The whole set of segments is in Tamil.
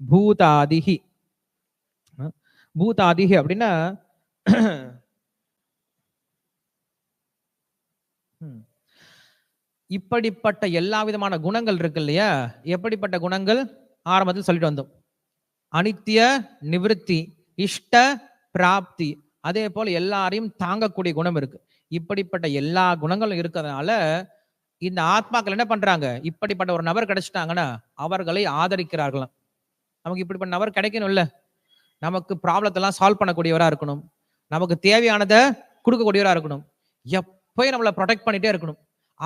பூதாதிகி பூதாதிகி அப்படின்னா இப்படிப்பட்ட எல்லா விதமான குணங்கள் இருக்கு இல்லையா? எப்படிப்பட்ட குணங்கள்? ஆரம்பத்தில் சொல்லிட்டு வந்தோம். அனித்திய நிவிருத்தி இஷ்ட பிராப்தி. அதே போல எல்லாரையும் தாங்கக்கூடிய குணம் இருக்கு. இப்படிப்பட்ட எல்லா குணங்களும் இருக்கிறதுனால இந்த ஆத்மாக்கள் என்ன பண்றாங்க? இப்படிப்பட்ட ஒரு நபர் கிடைச்சிட்டாங்கன்னா அவர்களை ஆதரிக்கிறார்களாம். நமக்கு இப்படிப்பட்ட நபர் கிடைக்கணும்ல? நமக்கு ப்ராப்ளத்தெல்லாம் சால்வ் பண்ணக்கூடியவராக இருக்கணும். நமக்கு தேவையானதை கொடுக்கக்கூடியவராக இருக்கணும். எப்பயும் நம்மளை ப்ரொடெக்ட் பண்ணிட்டே இருக்கணும்.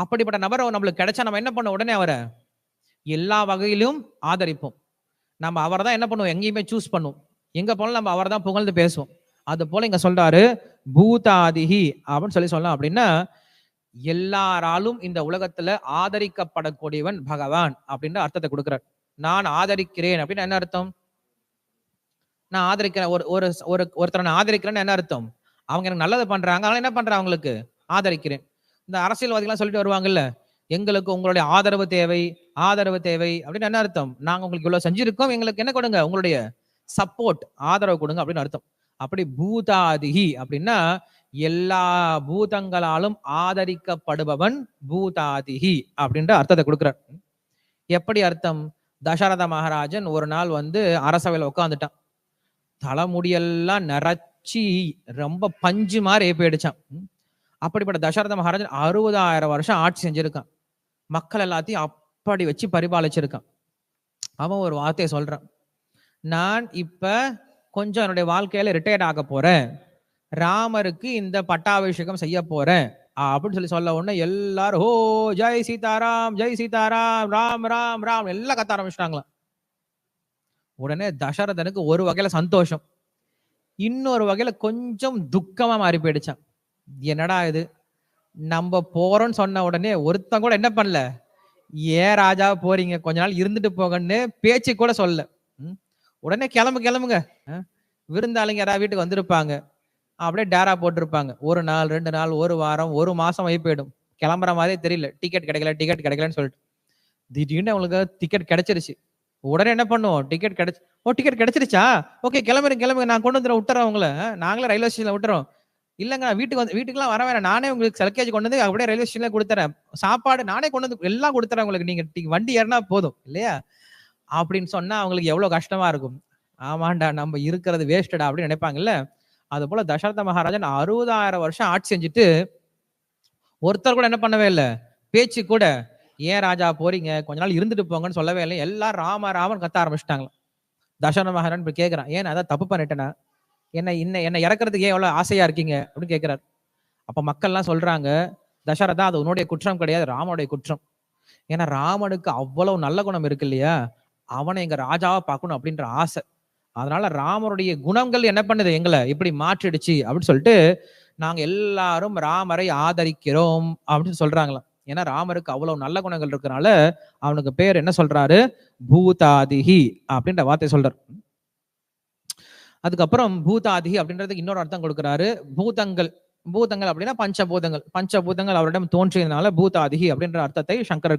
அப்படிப்பட்ட நபர் நம்மளுக்கு கிடைச்சா நம்ம என்ன பண்ண உடனே அவரை எல்லா வகையிலும் ஆதரிப்போம். நம்ம அவரை தான் என்ன பண்ணுவோம்? எங்கேயுமே சூஸ் பண்ணுவோம். எங்க போனாலும் நம்ம அவரை தான் புகழ்ந்து பேசுவோம். அது போல இங்க சொல்றாரு பூதாதிகி அப்படின்னு சொல்லி சொல்லலாம். அப்படின்னா எல்லாராலும் இந்த உலகத்துல ஆதரிக்கப்படக்கூடியவன் பகவான் அப்படின்ற அர்த்தத்தை கொடுக்கிறார். நான் ஆதரிக்கிறேன் அப்படின்னு என்ன அர்த்தம்? நான் ஆதரிக்கிறேன். ஒரு ஒரு ஒரு ஒருத்தரை நான் ஆதரிக்கிறேன்னு என்ன அர்த்தம்? அவங்க எனக்கு நல்லது பண்றாங்க. அதனால என்ன பண்றேன் அவங்களுக்கு? ஆதரிக்கிறேன். இந்த அரசியல்வாதிகள்லாம் சொல்லிட்டு வருவாங்கல்ல எங்களுக்கு உங்களுடைய ஆதரவு தேவை ஆதரவு தேவை அப்படின்னு என்ன அர்த்தம்? நாங்க உங்களுக்கு இவ்வளவு செஞ்சிருக்கோம். எங்களுக்கு என்ன கொடுங்க? உங்களுடைய சப்போர்ட் ஆதரவு கொடுங்க அப்படின்னு அர்த்தம். அப்படி பூதாதிகி அப்படின்னா எல்லா பூதங்களாலும் ஆதரிக்கப்படுபவன் பூதாதிகி அப்படின்ற அர்த்தத்தை கொடுக்கிறார். எப்படி அர்த்தம்? தசரத மகாராஜன் ஒரு நாள் வந்து அரசவையில் உட்காந்துட்டான் தலைமுடியெல்லாம் நிறச்சி ரொம்ப பஞ்சு மாதிரி போயிடுச்சான் அப்படிப்பட்ட தசரத மகாராஜன் அறுபதாயிரம் வருஷம் ஆட்சி செஞ்சிருக்கான். மக்கள் எல்லாத்தையும் அப்படி வச்சு பரிபாலிச்சிருக்கான். அவன் ஒரு வார்த்தையை சொல்றான். நான் இப்ப கொஞ்சம் என்னுடைய வாழ்க்கையில ரிட்டையர்ட் ஆக போறேன். ராமருக்கு இந்த பட்டாபிஷேகம் செய்ய போறேன். அப்படின்னு சொல்லி சொல்ல உடனே எல்லாரும் ஓ ஜெய் சீதாராம் ஜெய் சீதாராம் ராம் ராம் ராம் எல்லாம் கத்த ஆரம்பிச்சிட்டாங்களாம். உடனே தசரதனுக்கு ஒரு வகையில சந்தோஷம். இன்னொரு வகையில கொஞ்சம் துக்கமா மாறி போயிடுச்சான் என்னடா இது? நம்ம போறோம்னு சொன்ன உடனே ஒருத்தன் கூட என்ன பண்ணல? ஏன் ராஜா போறீங்க? கொஞ்ச நாள் இருந்துட்டு போங்கன்னு பேச்சு கூட சொல்ல உடனே கிளம்பு கிளம்புங்க. விருந்தாளிங்க யாராவது வீட்டுக்கு வந்திருப்பாங்க. அப்படியே டேரா போட்டிருப்பாங்க. ஒரு நாள் ரெண்டு நாள் ஒரு வாரம் ஒரு மாசம் ஆகி போயிடும். கிளம்புற மாதிரியே தெரியல. டிக்கெட் கிடைக்கல டிக்கெட் கிடைக்கலன்னு சொல்லிட்டு. திடீர்னு அவங்களுக்கு டிக்கெட் கிடைச்சிருச்சு. உடனே என்ன பண்ணுவோம்? டிக்கெட் கிடைச்சி ஓ டிக்கெட் கிடைச்சிருச்சா? ஓகே கிளம்புறேன் கிளம்புங்க நான் கொண்டு வந்துடுறேன் விட்டுறேன் உங்களை. நாங்களே ரயில்வே ஸ்டேஷன்ல விட்டுறோம். இல்லைங்க வீட்டுக்கு வந்து வீட்டுக்குலாம் வர வேணாம். நானே உங்களுக்கு சலக்கேஜ் கொண்டு வந்து அப்படியே ரயில்வே ஸ்டேஷன்ல கொடுத்துறேன். சாப்பாடு நானே கொண்டு வந்து எல்லாம் கொடுத்துறேன் உங்களுக்கு. நீங்க வண்டி ஏறினா போதும் இல்லையா? அப்படின்னு சொன்னா அவங்களுக்கு எவ்வளவு கஷ்டமா இருக்கும். ஆமாண்டா நம்ம இருக்கிறது வேஸ்டடா அப்படின்னு நினைப்பாங்கல்ல? அது போல தசரத மகாராஜன் அறுபதாயிரம் வருஷம் ஆட்சி செஞ்சுட்டு ஒருத்தர் கூட என்ன பண்ணவே இல்லை. பேச்சு கூட ஏன் ராஜா போறீங்க? கொஞ்ச நாள் இருந்துட்டு போங்கன்னு சொல்லவே இல்லை. எல்லாம் ராம ராமன் கத்த ஆரம்பிச்சிட்டாங்களாம். தசரத மகாராஜன் இப்படி கேட்கிறான் ஏன் அதான் தப்பு பண்ணிட்டேனா? என்ன இன்ன என்ன இறக்குறதுக்கு ஏன் எவ்வளவு ஆசையா இருக்கீங்க? அப்படின்னு கேட்கிறார் அப்ப மக்கள்லாம் சொல்றாங்க தசரதா அது உன்னுடைய குற்றம் கிடையாது ராமனுடைய குற்றம். ஏன்னா ராமனுக்கு அவ்வளவு நல்ல குணம் இருக்கு இல்லையா? அவனை எங்க ராஜாவா பார்க்கணும் அப்படின்ற ஆசை. அதனால ராமருடைய குணங்கள் என்ன பண்ணுது? எங்களை இப்படி மாற்றிடுச்சு அப்படின்னு சொல்லிட்டு நாங்க எல்லாரும் ராமரை ஆதரிக்கிறோம் அப்படின்னு சொல்றாங்களாம். ஏன்னா ராமருக்கு அவ்வளவு நல்ல குணங்கள் இருக்கறனால அவனுக்கு பேர் என்ன சொல்றாரு? பூதாதிகி அப்படின்ற வார்த்தை சொல்றாரு. அதுக்கப்புறம் பூதாதிகி அப்படின்றதுக்கு இன்னொரு அர்த்தம் கொடுக்குறாரு. பூதங்கள் பூதங்கள் அப்படின்னா பஞ்சபூதங்கள். பஞ்சபூதங்கள் அவரிடம் தோன்றியதுனால பூதாதிகி அப்படின்ற அர்த்தத்தை சங்கரர்